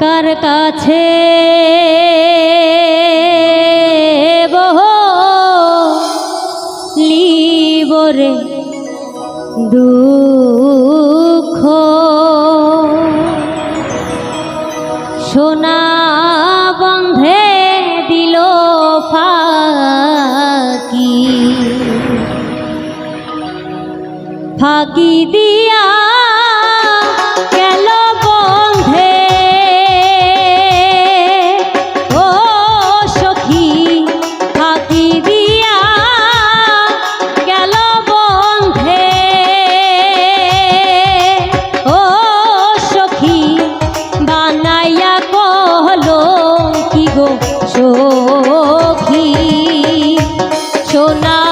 কার কাছে? লিবরে সোনা বন্ধে ফাঁকি দিয়া সোনা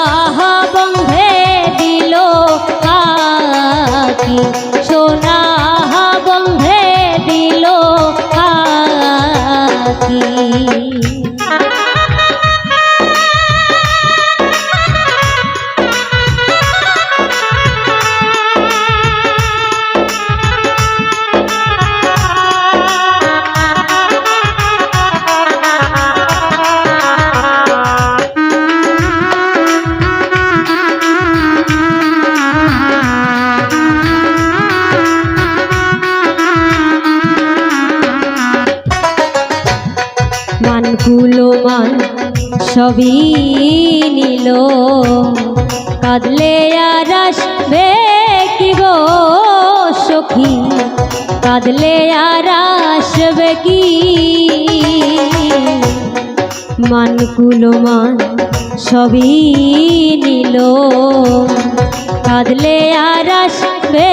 মানগুলো মান, সবই নিল। কাঁদলে আর আসবে কি গো সখী? কাঁদলে আর আসবে কি? মানগুলো মান, সবই নিল। কাঁদলে আর আসবে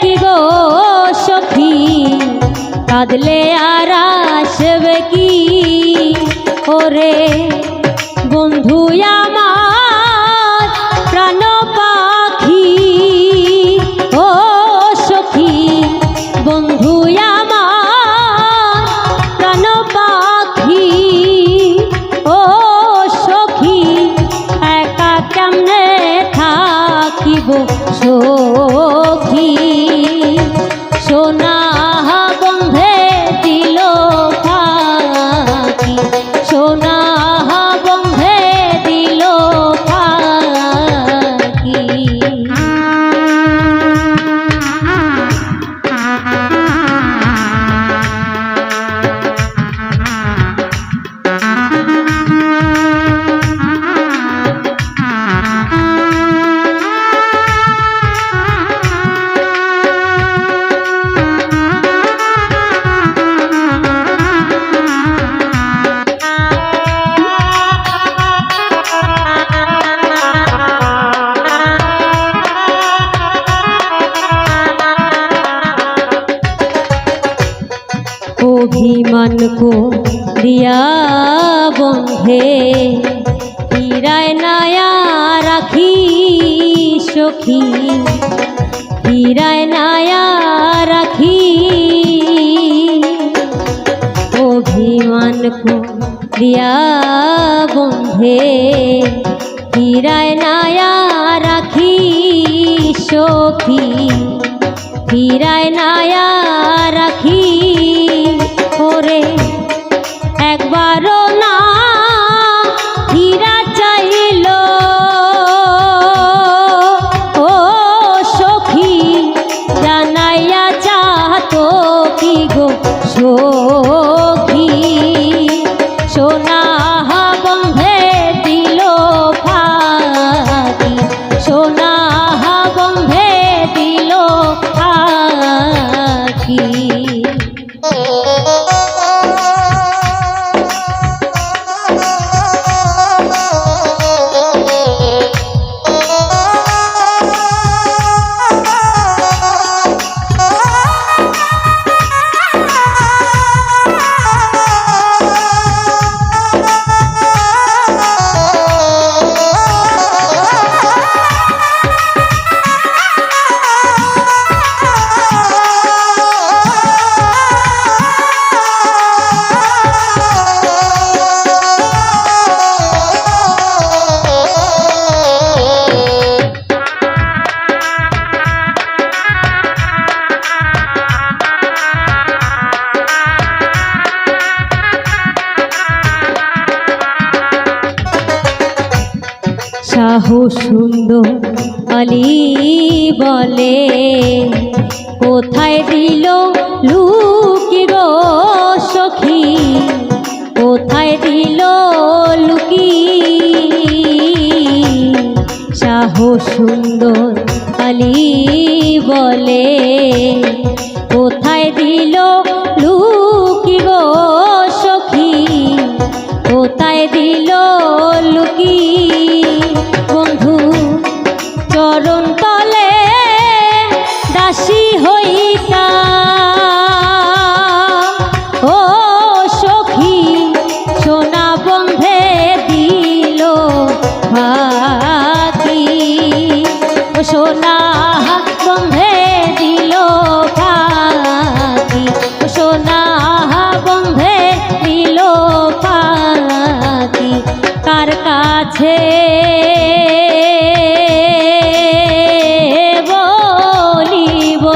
কি গো সখী? কাঁদলে আর আসবে কি? ওরে বন্ধু আমার, প্রাণ পাখি, ও সখী। বন্ধু আমার, প্রাণ পাখি, ও সখী। একা কেমনে থাকিব সখী? সোনা অভিমান কো দিয়া বন্ধে। হীরায় নায়া রাখি সখী। হীরায় নায়া রাখি। অভিমান কো দিয়া বন্ধে। হীরায় নায়া রাখি সখী। হীরায় নায়া রাখি শাহু সুন্দর আলী বলে, কোথায় দিল লুকি গো সখী কোথায় দিল লুকি? শাহু সুন্দর আলী বলে, কোথায় দিল লুকি গো সখী কোথায় দিল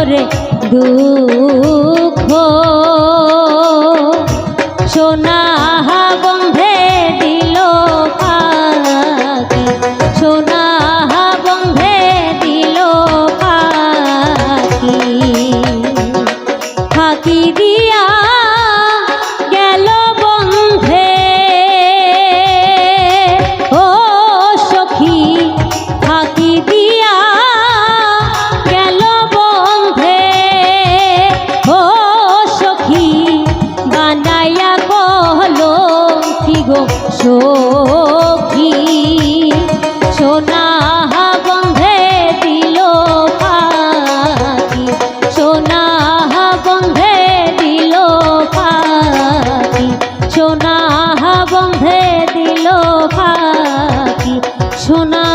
বলিব রে দু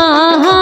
না